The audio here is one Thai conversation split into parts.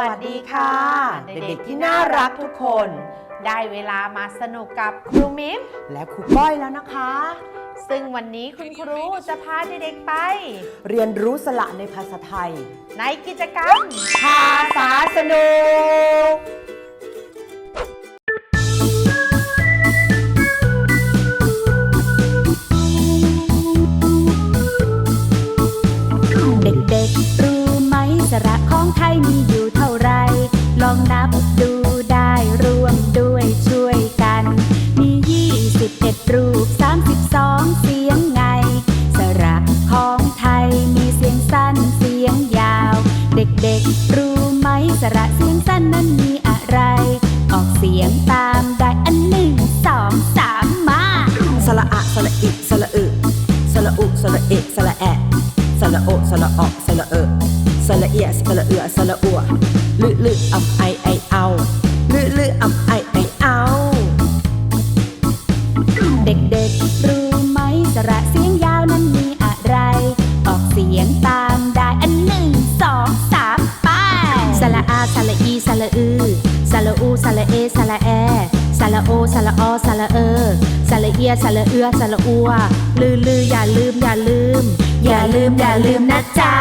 วัสดีค่ะ เด็กๆที่น่ารักทุกคน ได้เวลามาสนุกกับครูมิมและครูก้อยแล้วนะคะ ซึ่งวันนี้คุณครูจะพาเด็กๆไป เรียนรู้สระในภาษาไทย ในกิจกรรมภาษาสนุก สระเอะสระแอะสระโอสระออกสระเอสระเอียสระเอือสระอัวลึลึอำไอไอเอาลึลึอำไอไอเอาเด็กๆรู้ไหมสระเสียงยาวนั้นมีอะไร ออกเสียงตามได้อันหนึ่งสองสามไปสระอาสระอีสระอือสระอูสระเอสระแอ สระโอสระอสระเออสระเอียสระเอือสระอัว ลือลืออย่าลืมอย่าลืม อย่าลืมอย่าลืมนะจ๊ะ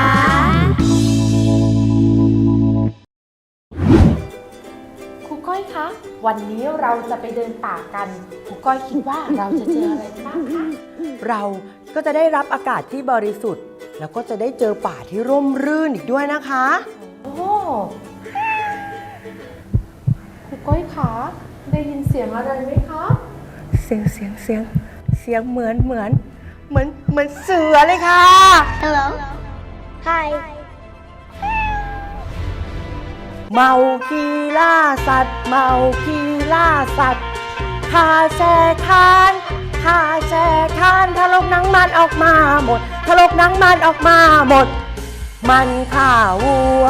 ครูก้อยคะ วันนี้เราจะไปเดินป่ากันครูก้อยคิดว่าเราจะเจออะไรบ้างคะเราก็จะได้รับอากาศที่บริสุทธิ์ แล้วก็จะได้เจอป่าที่ร่มรื่นอีกด้วยนะคะ โอ้ครูก้อยคะ ได้ยินเสียงอะไรไหมคะ เสียงเสียงเสียงเสียงเหมือนเหมือนเหมือนเหมือนเสือเลยค่ะ Hello Hi เมาคีล่าสัตว์ เมาคีล่าสัตว์คาแชคานคาแชคานทะลกหนังมันออกมาหมดทะลกหนังมันออกมาหมด มันข่าวัว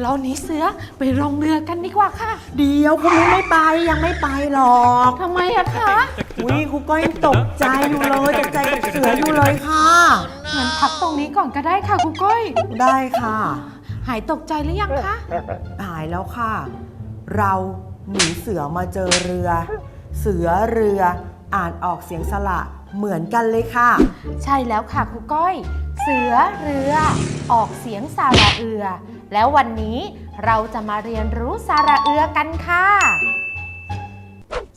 เราหนีเสือไปลงเรือกันดีกว่าค่ะเดี๋ยวคุณไม่ไปยังไม่ไปหรอกทำไมอะคะอุ้ยครูก้อยยังตกใจอยู่เลยตกใจกับเสืออยู่เลยค่ะ งั้นพักตรงนี้ก่อนก็ได้ค่ะครูก้อย ได้ค่ะ หายตกใจหรือยังคะ หายแล้วค่ะ เราหนีเสือมาเจอเรือ เสือเรืออ่านออกเสียงสระ เหมือนกันเลยค่ะ ใช่แล้วค่ะครูก้อย เสือเรือ ออกเสียงสาระเอือ แล้ววันนี้เราจะมาเรียนรู้สาระเอือกันค่ะ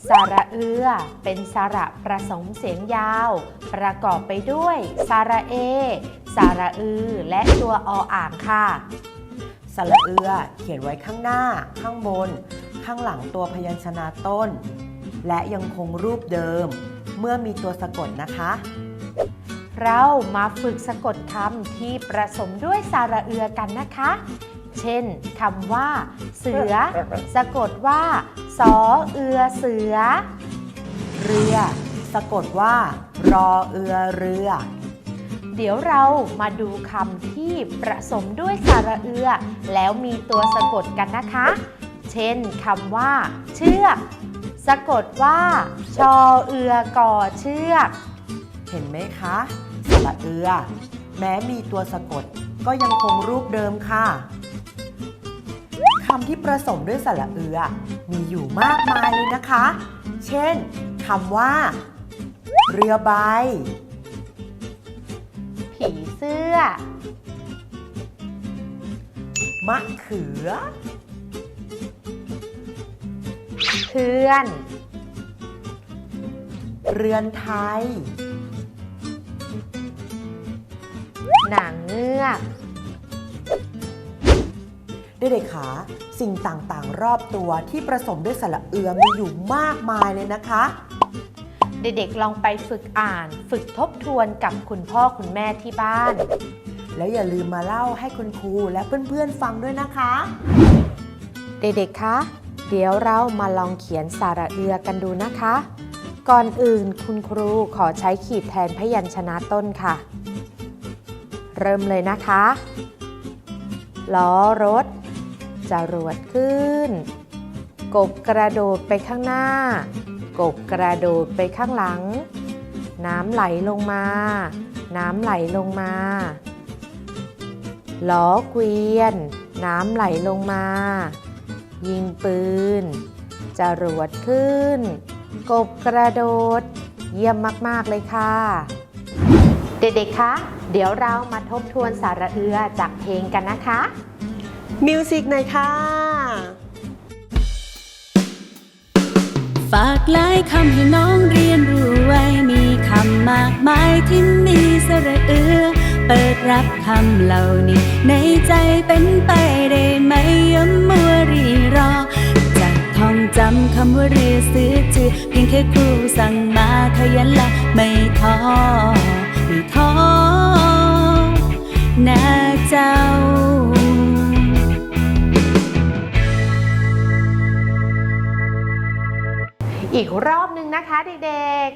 สาระเอือ เป็นสระประสมเสียงยาว ประกอบไปด้วยสาระเอ สาระอือ และตัวออ่างค่ะสระเอือเขียนไว้ข้างหน้า ข้างบน ข้างหลังตัวพยัญชนะต้น และยังคงรูปเดิม เมื่อมีตัวสะกดนะคะ เรามาฝึกสะกดคำที่ประสมด้วยสาระเอือกันนะคะ เช่นคำว่า เสือ สะกดว่าสอเอือเสือ เรือ สะกดว่า รอเอือเรือ เดี๋ยวเรามาดูคำที่ประสมด้วยสาระเอือ แล้วมีตัวสะกดกันนะคะ เช่นคำว่า เชือก สะกดว่า ชอเอือกอเชือก เห็นไหมคะสระเอือ แม้มีตัวสะกดก็ยังคงรูปเดิมค่ะคำที่ประสมด้วยสระเอือ มีอยู่มากมายเลยนะคะ เช่นคำว่า เรือใบ ผีเสื้อ มะเขือ เพื่อน เรือนไทย หนังเงือกเด็กๆขาสิ่งต่างๆ รอบตัวที่ประสมด้วยสระเอือมีอยู่มากมายเลยนะคะ เด็กๆลองไปฝึกอ่าน ฝึกทบทวนกับคุณพ่อคุณแม่ที่บ้าน แล้วอย่าลืมมาเล่าให้คุณครูและเพื่อนๆฟังด้วยนะคะ เด็กๆ คะ เดี๋ยวเรามาลองเขียนสาระเอือกันดูนะคะ ก่อนอื่นคุณครูขอใช้ขีดแทนพยัญชนะต้นค่ะ เริ่มเลยนะคะล้อรถจรวดขึ้น กบกระโดดไปข้างหน้า กบกระโดดไปข้างหลัง น้ำไหลลงมา น้ำไหลลงมาล้อเกวียน น้ำไหลลงมา ยิงปืนจรวดขึ้น กบกระโดด เยี่ยมมาก ๆ เลยค่ะ เด็ก ๆ คะ เดี๋ยวเรามาทบทวนสาระเอือจากเพลงกันนะคะ มิวสิกหน่อยค่ะ ฝากหลายคำให้น้องเรียนรู้ไว้ มีคำมากมายที่มีสระเอือ เปิดรับคำเหล่านี้ ในใจเป็นไปได้ไหมย่ามัวรีรอจะท่องจำคำว่าเรือซื้อจือเพียงแค่ครูสั่งมาขยันละไม่ท้อไม่ท้อนะเจ้าอีกรอบหนึ่งนะคะเด็ก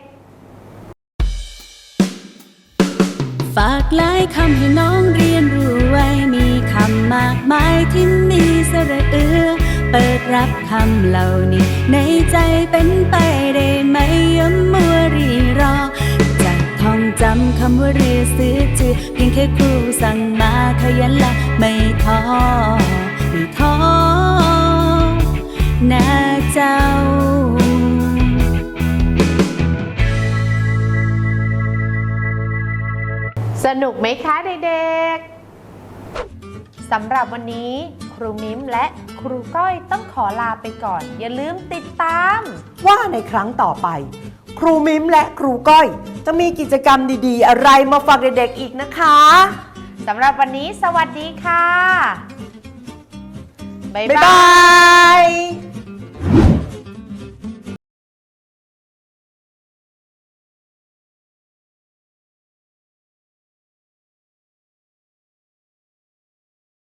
ฝากหลายคำให้น้องเรียนรู้ไว้ มีคำมากมายที่มีสระเอือ เปิดรับคำเหล่านี้ ในใจเป็นไปได้ไหมย่ามัวรีรอจะท่องจำคำว่าเรือซื้อจือเพียงแค่ครูสั่งมาขยันละไม่ท้อไม่ท้อนะเจ้า สนุกไหมคะเด็กๆ สำหรับวันนี้ครูมิ้มและครูก้อยต้องขอลาไปก่อน อย่าลืมติดตาม ว่าในครั้งต่อไป ครูมิมและครูก้อย จะมีกิจกรรมดีๆ อะไรมาฝากเด็กๆอีกนะคะ สำหรับวันนี้สวัสดีค่ะ บ๊ายบ๊ายบาบายย